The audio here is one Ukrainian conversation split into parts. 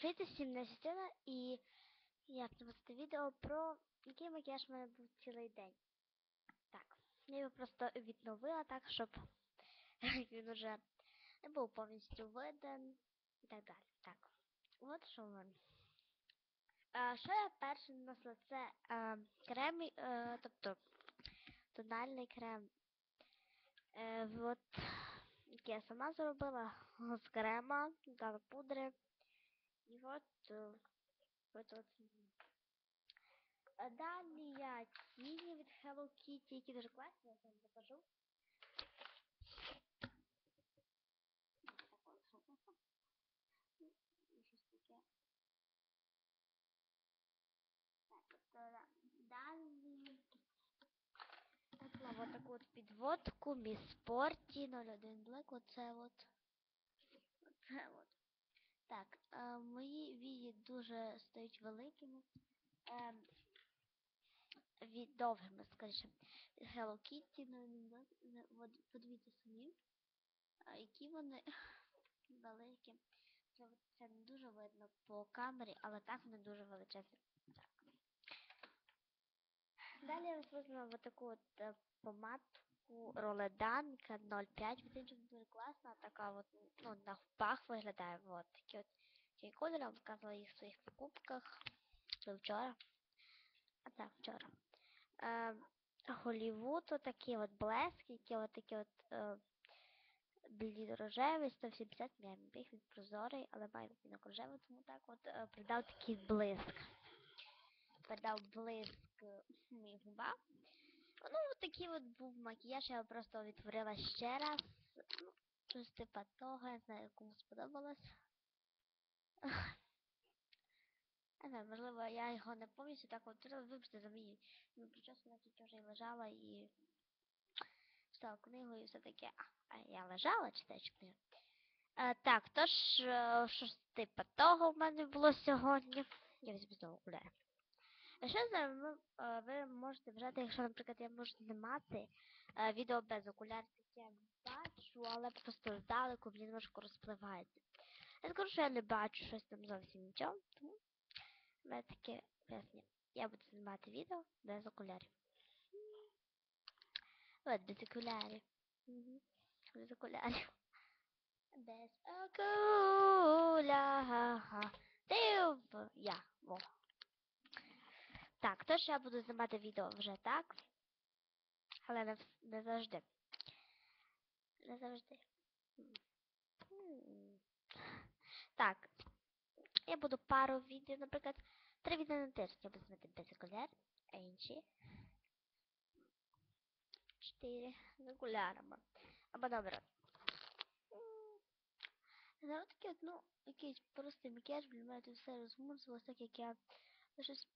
Привіт всім на Сістина і я запустити відео про який макіяж в мене був цілий день. Так, я його просто відновила так, щоб він уже не був повністю виден і так далі. Так, от що в мене. А, що я перше нанесла? Це а, крем, е, тобто тональний крем. Е, от, який я сама зробила з крема, пудри. И вот, э, вот, вот. Далее Тини от Hello Kitty. Какие даже классные, я там захожу. Далі вот таку от підводку Міс Порті 01 Black. вот. Вот Оце вот. Так, е, мої вії дуже стають великими. Е, від довгими, скажімо. Hello Kitty, ну, ну, ну, подивіться самі, які вони великі. Це, не дуже видно по камері, але так вони дуже величезні. Так. Далі я візьму таку от е, помадку Роледанка 05. Вона дуже класна, така от, ну, на губах виглядає. Вот такі от ці кольори, вам показувала їх в своїх покупках. Це вчора. А так, вчора. Е, Голівуд, отакі от блески, які от такі от е, білі 170 мм. Він прозорий, але має відтінок рожевий, тому так от е, придав такий блиск. Придав блиск е, моїм губам. Ну, такий от був макіяж, я просто відтворила ще раз. Ну, щось типа того, я знаю, кому сподобалось. Не можливо, я його не повністю так от вибачте за мені. Ну, прическа наче теж і лежала і читала книгу і все таке. А, а я лежала читаючи книгу. Е, так, тож, е, щось типу того в мене було сьогодні. Я візьму знову окуляри. А Що ви, е, ви можете вважати, якщо, наприклад, я можу знімати е, відео без окулярів, таке я бачу, але просто здалеку мені немножко розпливається. Я скажу, що я не бачу щось там зовсім нічого, тому у мене таке пояснення. Я буду знімати відео без окулярів. От, без окулярів. Без окулярів. Без окулярів. Так, я буду знімати відео вже так. Але не, не завжди. Не завжди. Так. Я буду пару відео, наприклад, три відео на тиждень я буду знімати без окуляр, а інші. Чотири з окулярами. Або добре. Зараз таке, ну, якийсь простий макіяж, для мене тут все розмурзилось, так як я щось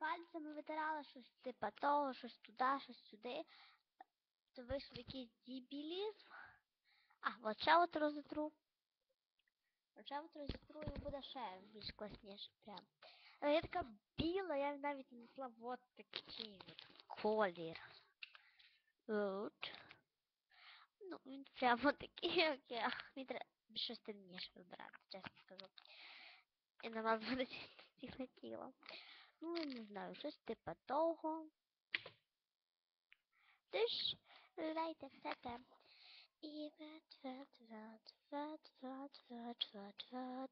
пальцями витирала, щось типа того, щось туди, щось сюди. То вийшов якийсь дебілізм. А, ще от розітру. Ще от розітру і буде ще більш класніше. Прям. Але я така біла, я навіть нанесла от такий от колір. От. Ну, він прямо такий, як я. Мені треба щось темніше вибирати, чесно скажу. І на вас буде ціле тіло. Ну, я не знаю, щось типа того. Ти ж дайте все те. І ват, ват, ват, ват, ват, ват, ват,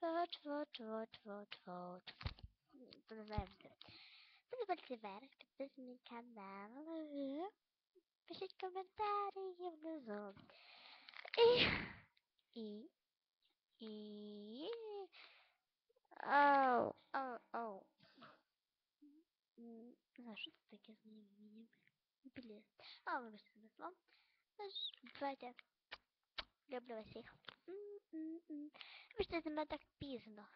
ват, ват, ват, ват, ват, ват. М, Не знаю все. Подивіться вверх, підписуйтесь на мій канал. Пишіть коментарі внизу. І... І... І... Оу, оу, оу. М, Не знаю, що це таке з моїм Блін. А, вибачте за слово. Тож, давайте. Люблю вас всіх. Вибачте за мене так пізно.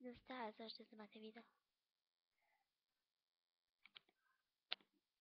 Не встигаю завжди знімати відео.